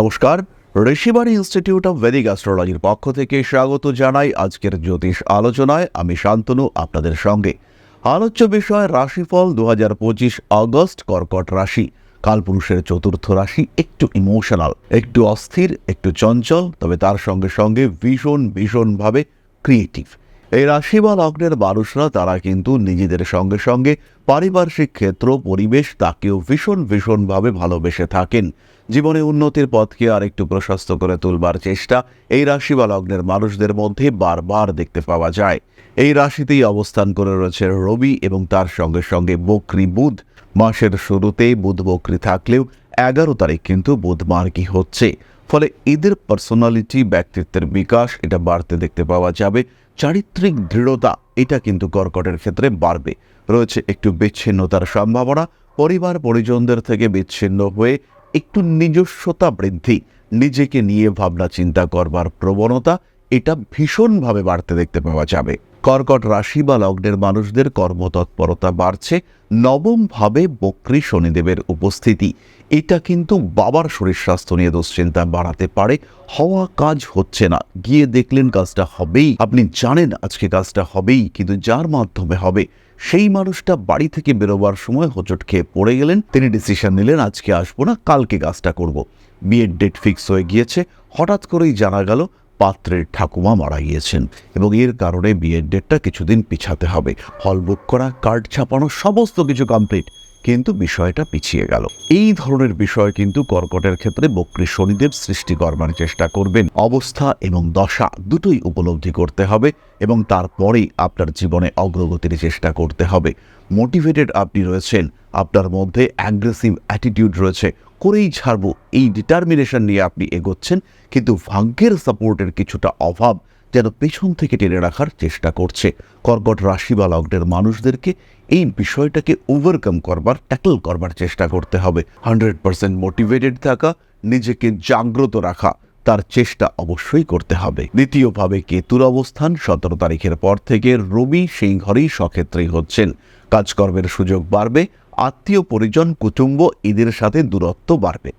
নমস্কার, Rishibani institute of Vedic অ্যাস্ট্রোলজির পক্ষ থেকে স্বাগত জানাই আজকের জ্যোতিষ আলোচনায়। আমি শান্তনু, আপনাদের সঙ্গে। আলোচ্য বিষয়, রাশিফল দু হাজার পঁচিশ আগস্ট, কর্কট রাশি। কালপুরুষের চতুর্থ রাশি, একটু ইমোশনাল একটু অস্থির, একটু চঞ্চল, তবে তার সঙ্গে সঙ্গে ভীষণ, ভীষণভাবে ক্রিয়েটিভ এই রাশি বা লগ্নের মানুষরা, তারা কিন্তু নিজেদের সঙ্গে সঙ্গে পারিপার্শ্বিক ক্ষেত্র, পরিবেশ, তাকেও ভীষণ, ভীষণভাবে ভালোবেসে থাকেন। জীবনে উন্নতির পথকে আর একটু প্রশস্ত করে তুলবার চেষ্টা এই রাশি বা লগ্নের মানুষদের মধ্যে বারবার দেখতে পাওয়া যায়। এই রাশিতেই অবস্থান করে রয়েছে রবি এবং তার সঙ্গে সঙ্গে বকরি বুধ। মাসের শুরুতে বুধ বকরি থাকলেও এগারো তারিখ কিন্তু বুধ মার্গী হচ্ছে। ফলে এদের পার্সোনালিটি ব্যক্তিত্বের বিকাশ এটা বাড়তে দেখতে পাওয়া যাবে। চারিত্রিক দৃঢ়তা এটা কিন্তু কর্কটের ক্ষেত্রে বাড়বে। রয়েছে একটু বিচ্ছিন্নতার সম্ভাবনা। পরিবার পরিজনদের থেকে বিচ্ছিন্ন হয়ে একটু নিজস্বতা বৃদ্ধি, নিজেকে নিয়ে ভাবনা চিন্তা করবার প্রবণতা, এটা ভীষণভাবে বাড়তে দেখতে পাওয়া যাবে। কর্কট রাশি বা লগ্নের মানুষদের কর্মতৎপরতা বাড়ছে, নবমভাবে বক্রী শনিদেবের উপস্থিতি। এটা কিন্তু বাবার শরীর স্বাস্থ্য নিয়ে দুশ্চিন্তা বাড়াতে পারে, হওয়া কাজ হচ্ছে না। গিয়ে দেখলেন কাজটা হবেই। আপনি জানেন আজকে কাজটা হবেই, কিন্তু যার মাধ্যমে হবে? সেই মানুষটা বাড়ি থেকে বেরোবার সময় হোঁচট খেয়ে পড়ে গেলেন। তিনি ডিসিশন নিলেন, আজকে আসব না, কালকে কাজটা করব। বিয়ের ডেট ফিক্স হয়ে গিয়েছে। হঠাৎ করেই জানা গেল, পাত্রের ঠাকুমা মারা গিয়েছেন এবং এর কারণে বিয়ের ডেটটা কিছুদিন পিছাতে হবে। হল বুক করা কার্ড ছাপানো, সমস্ত কিছু কমপ্লিট কিন্তু বিষয়টা পিছিয়ে গেল। এই ধরনের বিষয় কিন্তু কর্কটের ক্ষেত্রে বক্রী শনিদেব সৃষ্টি করবার চেষ্টা করবেন। অবস্থা এবং দশা দুটোই উপলব্ধি করতে হবে এবং তারপরেই আপনার জীবনে অগ্রগতির চেষ্টা করতে হবে। মোটিভেটেড আপনি রয়েছেন, আপনার মধ্যে অ্যাগ্রেসিভ অ্যাটিটিউড রয়েছে, করেই ছাড়বো, এই ডিটারমিনেশন নিয়ে আপনি এগোচ্ছেন, কিন্তু ভাগ্যের সাপোর্টের কিছুটা অভাব যেন পেছন থেকে টেনে রাখার চেষ্টা করছে। কর্কট রাশি বা লগ্নের মানুষদেরকে এই বিষয়টাকে ওভারকাম করবার ট্যাকল করবার চেষ্টা করতে হবে। হান্ড্রেড পার্সেন্ট মোটিভেটেড থাকা, নিজেকে জাগ্রত রাখা, তার চেষ্টা অবশ্যই করতে হবে। দ্বিতীয়ভাবে কেতুর অবস্থান, সতেরো তারিখের পর থেকে রবি সেই ঘরেই সক্ষেত্রেই হচ্ছেন। কাজকর্মের সুযোগ বাড়বে, আত্মীয় পরিজন, কুটুম্ব এদের সাথে দূরত্ব বাড়বে।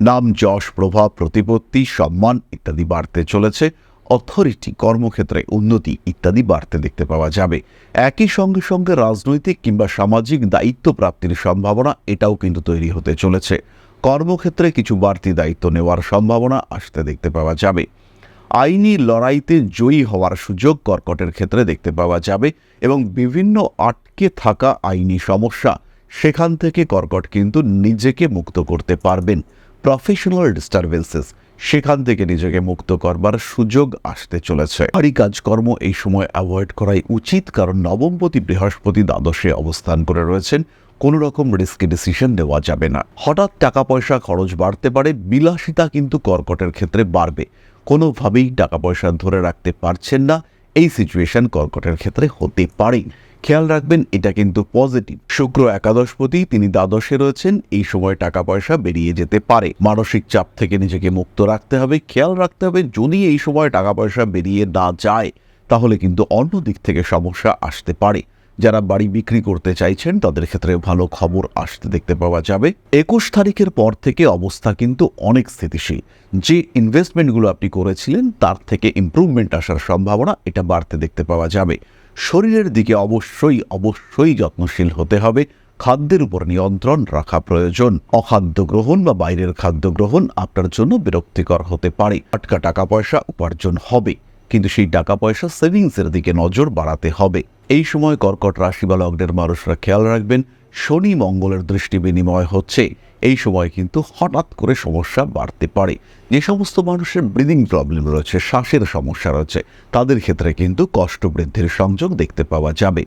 নাম, যশ, প্রভাব, প্রতিপত্তি, সম্মান ইত্যাদি বাড়তে চলেছে। অথরিটি কর্মক্ষেত্রে উন্নতি ইত্যাদি বাড়তে দেখতে পাওয়া যাবে। একই সঙ্গে সঙ্গে রাজনৈতিক কিংবা সামাজিক দায়িত্ব প্রাপ্তির সম্ভাবনা এটাও কিন্তু তৈরি হতে চলেছে। কর্মক্ষেত্রে কিছু বাড়তি দায়িত্ব নেওয়ার সম্ভাবনা আসতে দেখতে পাওয়া যাবে। আইনি লড়াইতে জয়ী হওয়ার সুযোগ কর্কটের ক্ষেত্রে দেখতে পাওয়া যাবে এবং বিভিন্ন আটকে থাকা আইনি সমস্যা সেখান থেকে কর্কট কিন্তু নিজেকে মুক্ত করতে পারবেন। প্রফেশনাল ডিস্টারবেন্সেস সেখান থেকে নিজেকে মুক্ত করবার সুযোগ আসতে চলেছে। ভারী কাজকর্ম এই সময় অ্যাভয়েড করাই উচিত, কারণ নবমপতি বৃহস্পতি দ্বাদশে অবস্থান করে রয়েছেন, কোনো রকম রিস্কি ডিসিশন নেওয়া যাবে না। হঠাৎ টাকা পয়সা খরচ বাড়তে পারে, বিলাসিতা কিন্তু কর্কটের ক্ষেত্রে বাড়বে। কোনোভাবেই টাকা পয়সা ধরে রাখতে পারছেন না, এই সিচুয়েশন কর্কটের ক্ষেত্রে হতে পারে খেয়াল রাখবেন, এটা কিন্তু পজিটিভ। শুক্র একাদশপতি তিনি দ্বাদশে রয়েছেন, এই সময় টাকা পয়সা বেরিয়ে যেতে পারে। মানসিক চাপ থেকে নিজেকে মুক্ত রাখতে হবে, খেয়াল রাখতে হবে যদি এই সময় টাকা পয়সা বেরিয়ে না যায়, তাহলে কিন্তু অন্য দিক থেকে সমস্যা আসতে পারে। যারা বাড়ি বিক্রি করতে চাইছেন, তাদের ক্ষেত্রে ভালো খবর আসতে দেখতে পাওয়া যাবে। একুশ তারিখের পর থেকে অবস্থা কিন্তু অনেক স্থিতিশীল। যে ইনভেস্টমেন্টগুলো আপনি করেছিলেন, তার থেকে ইমপ্রুভমেন্ট আসার সম্ভাবনা এটা বাড়তে দেখতে পাওয়া যাবে। শরীরের দিকে অবশ্যই অবশ্যই যত্নশীল হতে হবে। খাদ্যের উপর নিয়ন্ত্রণ রাখা প্রয়োজন। অখাদ্য গ্রহণ বা বাইরের খাদ্য গ্রহণ আপনার জন্য বিরক্তিকর হতে পারে। আটকা টাকা পয়সা উপার্জন হবে, কিন্তু সেই টাকা পয়সা সেভিংসের দিকে নজর বাড়াতে হবে। এই সময় কর্কট রাশি বা লগ্নের মানুষরা খেয়াল রাখবেন শনি মঙ্গলের দৃষ্টি বিনিময় হচ্ছে। এই সময় কিন্তু হঠাৎ করে সমস্যা বাড়তে পারে। যে সমস্ত মানুষের ব্রিদিং প্রবলেম রয়েছে, শ্বাসের সমস্যা রয়েছে, তাদের ক্ষেত্রে কিন্তু কষ্ট বৃদ্ধির সংযোগ দেখতে পাওয়া যাবে।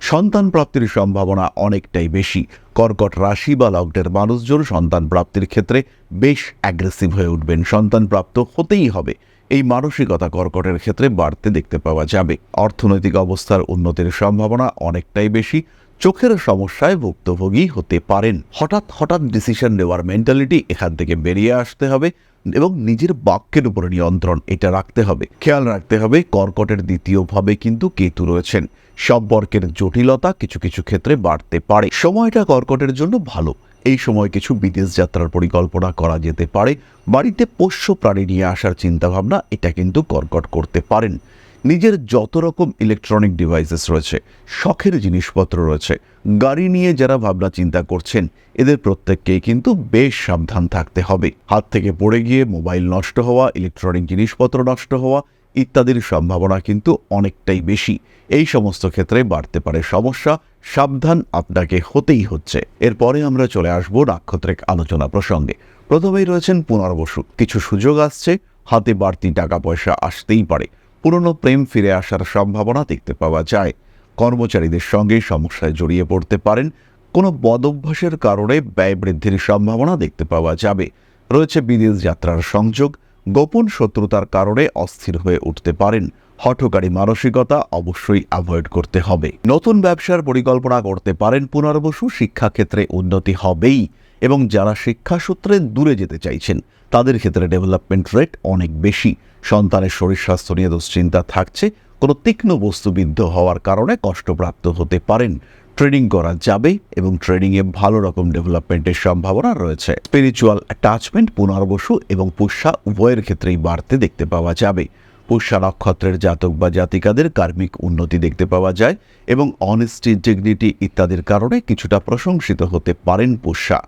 সন্তান প্রাপ্তির সম্ভাবনা অনেকটাই বেশি। কর্কট রাশি বা লগ্নের মানুষজন সন্তান প্রাপ্তির ক্ষেত্রে বেশ অ্যাগ্রেসিভ হয়ে উঠবেন। সন্তান প্রাপ্ত হতেই হবে। এই মানসিকতা কর্কটের ক্ষেত্রে বাড়তে দেখতে পাওয়া যাবে। অর্থনৈতিক অবস্থার উন্নতির সম্ভাবনা অনেকটাই বেশি। চোখের সমস্যায় ভুক্তভোগী হতে পারেন। হঠাৎ হঠাৎ ডিসিশন নেওয়ার মেন্টালিটি এখান থেকে বেরিয়ে আসতে হবে এবং নিজের বাক্যের উপর নিয়ন্ত্রণ এটা রাখতে হবে। খেয়াল রাখতে হবে, কর্কটের দ্বিতীয়ভাবে কিন্তু কেতু রয়েছেন। সম্পর্কের জটিলতা কিছু কিছু ক্ষেত্রে বাড়তে পারে। সময়টা কর্কটের জন্য ভালো। এই সময় কিছু বিদেশ যাত্রার পরিকল্পনা করা যেতে পারে। বাড়িতে পোষ্য প্রাণী নিয়ে আসার চিন্তাভাবনা এটা কিন্তু কর্কট করতে পারেন। নিজের যত রকম ইলেকট্রনিক ডিভাইসেস রয়েছে, শখের জিনিসপত্র রয়েছে, গাড়ি নিয়ে যারা ভাবনা চিন্তা করছেন, এদের প্রত্যেককেই কিন্তু বেশ সাবধান থাকতে হবে। হাত থেকে পড়ে গিয়ে মোবাইল নষ্ট হওয়া ইলেকট্রনিক জিনিসপত্র নষ্ট হওয়া ইত্যাদির সম্ভাবনা কিন্তু অনেকটাই বেশি। এই সমস্ত ক্ষেত্রে বাড়তে পারে সমস্যা, সাবধান আপনাকে হতেই হচ্ছে। এরপরে আমরা চলে আসব নাক্ষত্রিক আলোচনা প্রসঙ্গে। প্রথমেই রয়েছেন পুনর্বসু। কিছু সুযোগ আসছে, হাতে বাড়তি টাকা পয়সা আসতেই পারে। পুরনো প্রেম ফিরে আসার সম্ভাবনা দেখতে পাওয়া যায়। কর্মচারীদের সঙ্গে সমস্যায় জড়িয়ে পড়তে পারেন। কোনো বদভ্যাসের কারণে ব্যয় বৃদ্ধির সম্ভাবনা দেখতে পাওয়া যাবে। রয়েছে বিদেশ যাত্রার সংযোগ। গোপন শত্রুতার কারণে অস্থির হয়ে উঠতে পারেন। হঠকারী মানসিকতা অবশ্যই অ্যাভয়েড করতে হবে। নতুন ব্যবসার পরিকল্পনা করতে পারেন পুনর্বসু শিক্ষাক্ষেত্রে উন্নতি হবেই এবং যারা শিক্ষাসূত্রে দূরে যেতে চাইছেন, তাদের ক্ষেত্রে ডেভেলপমেন্ট রেট অনেক বেশি। সন্তানের শরীর স্বাস্থ্য নিয়ে দুশ্চিন্তা থাকছে। কোনো তীক্ষ্ণ বস্তুবিদ্ধ হওয়ার কারণে কষ্টপ্রাপ্ত হতে পারেন। ট্রেডিং করা যাবে এবং ট্রেডিংয়ে ভালো রকম ডেভেলপমেন্টের সম্ভাবনা রয়েছে। স্পিরিচুয়াল অ্যাটাচমেন্ট, পুনর্বসু এবং পুষ্যা উভয়ের ক্ষেত্রেই বাড়তে দেখতে পাওয়া যাবে। পুষ্যা নক্ষত্রের জাতক বা জাতিকাদের কার্মিক উন্নতি দেখতে পাওয়া যায় এবং অনেস্টি ডিগনিটি ইত্যাদির কারণে কিছুটা প্রশংসিত হতে পারেন পুষ্যা।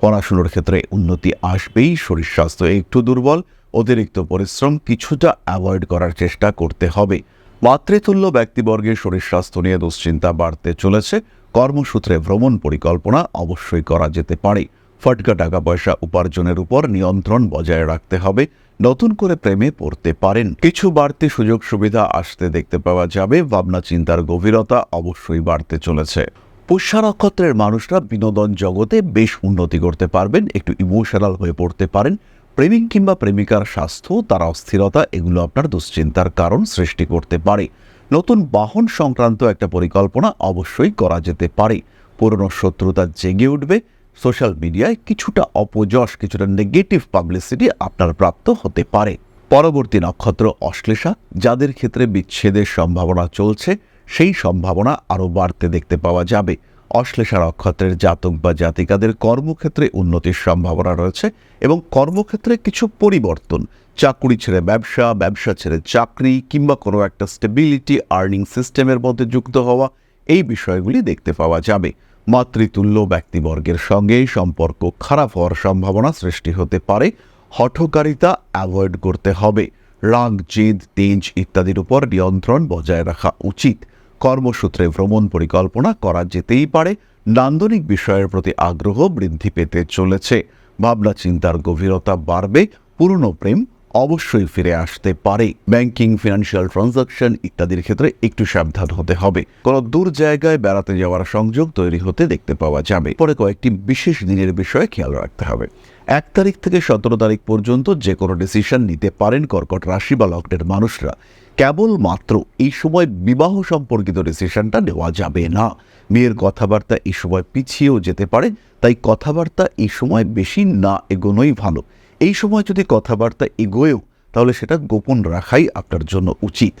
পড়াশুনোর ক্ষেত্রে উন্নতি আসবেই শরীর স্বাস্থ্য একটু দুর্বল অতিরিক্ত পরিশ্রম কিছুটা অ্যাভয়েড করার চেষ্টা করতে হবে। মাতৃতুল্য ব্যক্তিবর্গের শরীর স্বাস্থ্য নিয়ে দুশ্চিন্তা বাড়তে চলেছে। কর্মসূত্রে ভ্রমণ পরিকল্পনা অবশ্যই করা যেতে পারে। ফটকা টাকা পয়সা উপার্জনের উপর নিয়ন্ত্রণ বজায় রাখতে হবে। নতুন করে প্রেমে পড়তে পারেন। কিছু বাড়তি সুযোগ সুবিধা আসতে দেখতে পাওয়া যাবে। ভাবনা চিন্তার গভীরতা অবশ্যই বাড়তে চলেছে। পুষ্যা নক্ষত্রের মানুষরা বিনোদন জগতে বেশ উন্নতি করতে পারবেন। একটু ইমোশনাল হয়ে পড়তে পারেন। প্রেমিক কিংবা প্রেমিকার স্বাস্থ্য, তার অস্থিরতা, এগুলো আপনার দুশ্চিন্তার কারণ সৃষ্টি করতে পারে। নতুন বাহন সংক্রান্ত একটা পরিকল্পনা অবশ্যই করা যেতে পারে। পুরনো শত্রুতা জেগে উঠবে, সোশ্যাল মিডিয়ায় কিছুটা অপযশ, কিছুটা নেগেটিভ পাবলিসিটি আপনার প্রাপ্ত হতে পারে। পরবর্তী নক্ষত্র অশ্লেষা, যাদের ক্ষেত্রে বিচ্ছেদের সম্ভাবনা চলছে, সেই সম্ভাবনা আরও বাড়তে দেখতে পাওয়া যাবে। অশ্লেষা নক্ষত্রের জাতক বা জাতিকাদের কর্মক্ষেত্রে উন্নতির সম্ভাবনা রয়েছে এবং কর্মক্ষেত্রে কিছু পরিবর্তন। চাকুরি ছেড়ে ব্যবসা ব্যবসা ছেড়ে চাকরি কিংবা কোনো একটা স্টেবিলিটি আর্নিং সিস্টেমের মধ্যে যুক্ত হওয়া, এই বিষয়গুলি দেখতে পাওয়া যাবে। মাতৃতুল্য ব্যক্তিবর্গের সঙ্গে সম্পর্ক খারাপ হওয়ার সম্ভাবনা সৃষ্টি হতে পারে। হঠকারিতা অ্যাভয়েড করতে হবে। রাগ, জেদ, তেজ ইত্যাদির উপর নিয়ন্ত্রণ বজায় রাখা উচিত। কর্মসূত্রে ভ্রমণ পরিকল্পনা করা যেতেই পারে। নান্দনিক বিষয়ের প্রতি আগ্রহ বৃদ্ধি পেতে চলেছে। ভাবনা চিন্তার গভীরতা বাড়বে, পুরনো প্রেম অবশ্যই ফিরে আসতে পারে। ব্যাংকিং, ফিনান্সিয়াল ট্রানজাকশন ইত্যাদির ক্ষেত্রে একটু সাবধান হতে হবে। কোনো দূর জায়গায় বেড়াতে যাওয়ার সংযোগ তৈরি হতে দেখতে পাওয়া যাবে। পরে কয়েকটি বিশেষ দিনের বিষয়ে খেয়াল রাখতে হবে। এক তারিখ থেকে সতেরো তারিখ পর্যন্ত যে কোনো ডিসিশন নিতে পারেন কর্কট রাশি বা লগ্নের মানুষরা। কেবলমাত্র এই সময় বিবাহ সম্পর্কিত ডিসিশনটা নেওয়া যাবে না। মেয়ের কথাবার্তা এই সময় পিছিয়েও যেতে পারে, তাই কথাবার্তা এই সময় বেশি না এগোনোই ভালো। এই সময় যদি কথাবার্তা এগোয়েও, তাহলে সেটা গোপন রাখাই আপনার জন্য উচিত।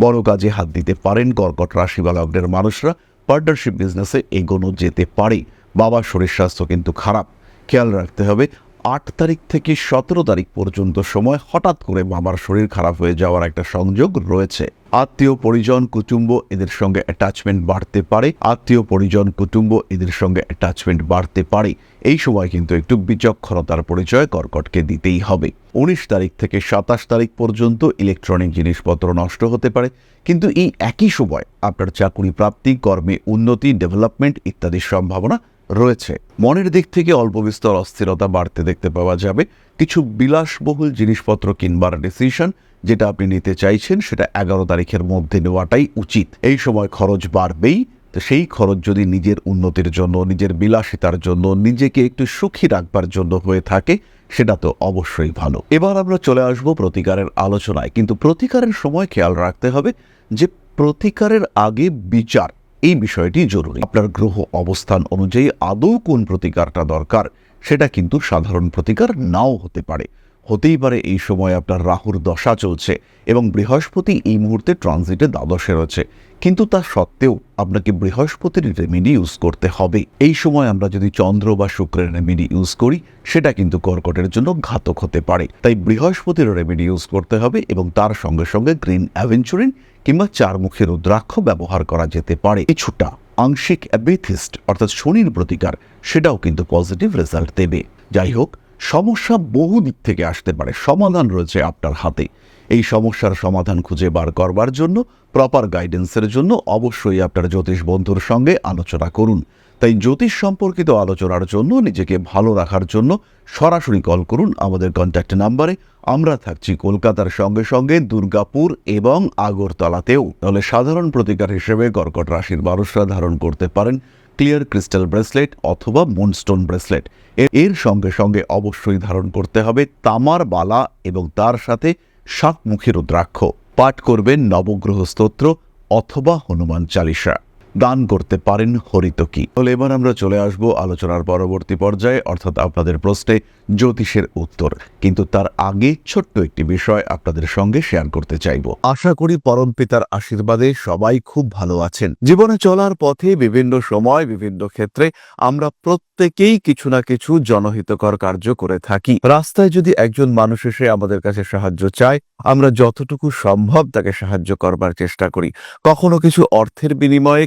বড় কাজে হাত দিতে পারেন কর্কট রাশি বা লগ্নের মানুষরা। পার্টনারশিপ বিজনেসে এগোনো যেতে পারে। বাবার শরীর স্বাস্থ্য কিন্তু খারাপ। খেয়াল রাখতে হবে আট তারিখ থেকে সতেরো তারিখ পর্যন্ত সময় হঠাৎ করে বাবার শরীর খারাপ হয়ে যাওয়ার একটা সংযোগ রয়েছে। আত্মীয় পরিজন, কুটুম্ব এদের সঙ্গে অ্যাটাচমেন্ট বাড়তে পারে। আত্মীয় পরিজন, কুটুম্ব এদের সঙ্গে অ্যাটাচমেন্ট বাড়তে পারে। এই সময় কিন্তু একটু বিচক্ষণতার পরিচয় কর্কটকে দিতেই হবে। উনিশ তারিখ থেকে সাতাশ তারিখ পর্যন্ত ইলেকট্রনিক জিনিসপত্র নষ্ট হতে পারে। কিন্তু এই একই সময় আপনার চাকুরি প্রাপ্তি, কর্মে উন্নতি ডেভেলপমেন্ট ইত্যাদির সম্ভাবনা রয়েছে। মনের দিক থেকে অল্প বিস্তর অস্থিরতা বাড়তে দেখতে পাওয়া যাবে। কিছু বিলাসবহুল জিনিসপত্র কিনবার ডিসিশন যেটা আপনি নিতে চাইছেন, সেটা এগারো তারিখের মধ্যে নেওয়াটাই উচিত। এই সময় খরচ বাড়বেই। তো সেই খরচ যদি নিজের উন্নতির জন্য, নিজের বিলাসিতার জন্য, নিজেকে একটু সুখী রাখবার জন্য হয়ে থাকে, সেটা তো অবশ্যই ভালো। এবার আমরা চলে আসব প্রতিকারের আলোচনায়। কিন্তু প্রতিকারের সময় খেয়াল রাখতে হবে যে প্রতিকারের আগে বিচার এই বিষয়টি জরুরি। আপনার গ্রহ অবস্থান অনুযায়ী আদৌ কোন প্রতিকারটা দরকার, সেটা কিন্তু সাধারণ প্রতিকার নাও হতে পারে। হতেই পারে এই সময় আপনার রাহুর দশা চলছে এবং বৃহস্পতি এই মুহূর্তে ট্রানজিটে দ্বাদশে রয়েছে। কিন্তু তা সত্ত্বেও আপনাকে বৃহস্পতির রেমেডি ইউজ করতে হবে। এই সময় আমরা যদি চন্দ্র বা শুক্রের রেমেডি ইউজ করি, সেটা কিন্তু কর্কটের জন্য ঘাতক হতে পারে। তাই বৃহস্পতির রেমেডি ইউজ করতে হবে এবং তার সঙ্গে সঙ্গে গ্রিন অ্যাভেঞ্চুরিন কিংবা চারমুখী রুদ্রাক্ষ ব্যবহার করা যেতে পারে। কিছুটা আংশিক অ্যাবেথিস্ট অর্থাৎ শনির প্রতিকার, সেটাও কিন্তু পজিটিভ রেজাল্ট দেবে। যাই হোক সমস্যা বহু দিক থেকে আসতে পারে। সমাধান রয়েছে আপনার হাতে। এই সমস্যার সমাধান খুঁজে বার করবার জন্য প্রপার গাইডেন্সের জন্য অবশ্যই আপনার জ্যোতিষ বন্ধুর সঙ্গে আলোচনা করুন। তাই জ্যোতিষ সম্পর্কিত আলোচনার জন্য, নিজেকে ভালো রাখার জন্য সরাসরি কল করুন আমাদের কন্ট্যাক্ট নাম্বারে আমরা থাকছি কলকাতার সঙ্গে সঙ্গে দুর্গাপুর এবং আগরতলাতেও। তাহলে সাধারণ প্রতিকার হিসেবে কর্কট রাশির মানুষরা ধারণ করতে পারেন। ক্লিয়ার ক্রিস্টাল ব্রেসলেট অথবা মুনস্টোন ব্রেসলেট এর- সঙ্গে সঙ্গে অবশ্যই ধারণ করতে হবে তামার বালা এবং তার সাথে সাতমুখী রুদ্রাক্ষ। পাঠ করবেন নবগ্রহ স্তোত্র অথবা হনুমান চালিসা। দান করতে পারেন হরিতকি। তাহলে এবার আমরা চলে আসব আলোচনার পরবর্তী পর্যায়ে, অর্থাৎ আপনাদের প্রশ্নে জ্যোতিষের উত্তর। কিন্তু তার আগে ছোট্ট একটি বিষয় আপনাদের সঙ্গে শেয়ার করতে চাইব। আশা করি পরম পিতার আশীর্বাদে সবাই খুব ভালো আছেন। জীবনে চলার পথে বিভিন্ন সময়, বিভিন্ন ক্ষেত্রে আমরা প্রত্যেকেই কিছু না কিছু জনহিতকর কার্য করে থাকি। রাস্তায় যদি একজন মানুষ এসে আমাদের কাছে সাহায্য চায়, আমরা যতটুকু সম্ভব তাকে সাহায্য করবার চেষ্টা করি। কখনো কিছু অর্থের বিনিময়ে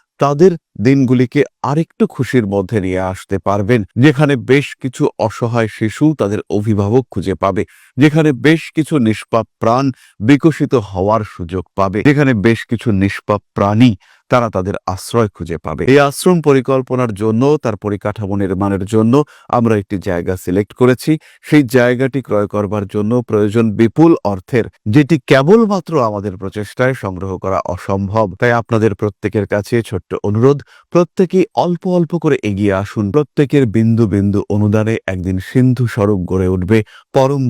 তাদের দিনগুলিকে আরেকটু খুশির মধ্যে নিয়ে আসতে পারবেন। যেখানে বেশ কিছু অসহায় শিশু তাদের অভিভাবক খুঁজে পাবে। যেখানে বেশ কিছু নিষ্পাপ প্রাণ বিকশিত হওয়ার সুযোগ পাবে। যেখানে বেশ কিছু নিষ্পাপ প্রাণী তারা তাদের আশ্রয় খুঁজে পাবে। এই আশ্রম পরিকল্পনার জন্য, তার পরিকাঠামো নির্মাণের জন্য আমরা একটি জায়গা সিলেক্ট করেছি। সেই জায়গাটি ক্রয় করবার জন্য প্রয়োজন বিপুল অর্থের, যেটি কেবলমাত্র আমাদের প্রচেষ্টায় সংগ্রহ করা অসম্ভব। তাই আপনাদের প্রত্যেকের কাছে ছোট্ট অনুরোধ, প্রত্যেকেই অল্প অল্প করে এগিয়ে আসুন। প্রত্যেকের বিন্দু বিন্দু অনুদানে একদিন সিন্ধু স্বরূপ গড়ে উঠবে। পরম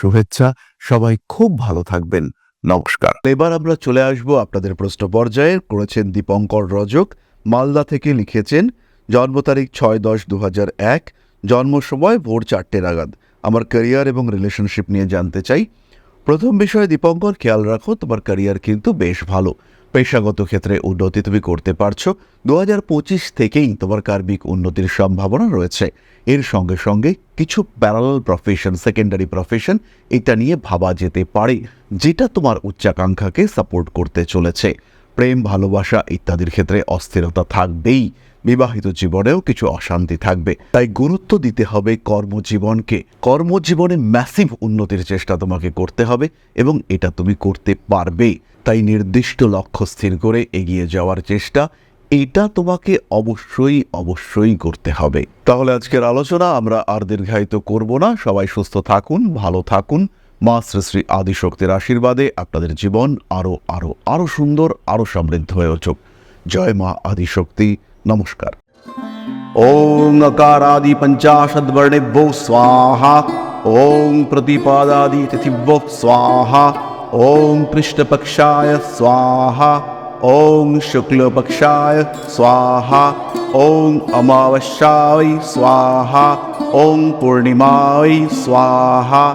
শুভেচ্ছা। সবাই খুব ভালো থাকবেন। নমস্কার। এবার আমরা চলে আসব আপনাদের প্রশ্ন পর্যায়ে। করেছেন দীপঙ্কর রজক। মালদা থেকে লিখেছেন, জন্ম তারিখ ছয় দশ দু এক, জন্ম সময় ভোর চারটে নাগাদ। আমার ক্যারিয়ার এবং রিলেশনশিপ নিয়ে জানতে চাই। প্রথম বিষয়ে দীপঙ্কর, খেয়াল রাখো, তোমার ক্যারিয়ার কিন্তু বেশ ভালো। পেশাগত ক্ষেত্রে উন্নতি তুমি করতে পারছ। দু হাজার পঁচিশ থেকেই তোমার কার্মিক উন্নতির সম্ভাবনা রয়েছে। এর সঙ্গে সঙ্গে কিছু প্যারালাল প্রফেশন সেকেন্ডারি প্রফেশন এটা নিয়ে ভাবা যেতে পারে, যেটা তোমার উচ্চাকাঙ্ক্ষাকে সাপোর্ট করতে চলেছে। প্রেম, ভালোবাসা ইত্যাদির ক্ষেত্রে অস্থিরতা থাকবেই। বিবাহিত জীবনেও কিছু অশান্তি থাকবে। তাই গুরুত্ব দিতে হবে কর্মজীবনকে। কর্মজীবনে ম্যাসিভ উন্নতির চেষ্টা তোমাকে করতে হবে এবং এটা তুমি করতে পারবে। তাই নির্দিষ্ট লক্ষ্য স্থির করে এগিয়ে যাওয়ার চেষ্টা, এটা তোমাকে অবশ্যই অবশ্যই করতে হবে। তাহলে আজকের আলোচনা আমরা আর দীর্ঘায়িত করব না। সবাই সুস্থ থাকুন, ভালো থাকুন। মা শ্রী শ্রী আদিশক্তির আশীর্বাদে আপনাদের জীবন আরও আরও আরও সুন্দর আরও সমৃদ্ধ হয়ে উঠুক। জয় মা আদিশক্তি। নমস্কার। ওং আকারাদি পঞ্চাশদ বর্ণেভ্যো স্বাহা। ওং প্রতিপাদাদি তিথিভ্যো স্বাহা। ॐ कृष्णपक्षाय स्वाहा ॐ शुक्लपक्षाय स्वाहा ॐ अमावस्याय स्वाहा ॐ पूर्णिमाय स्वाहा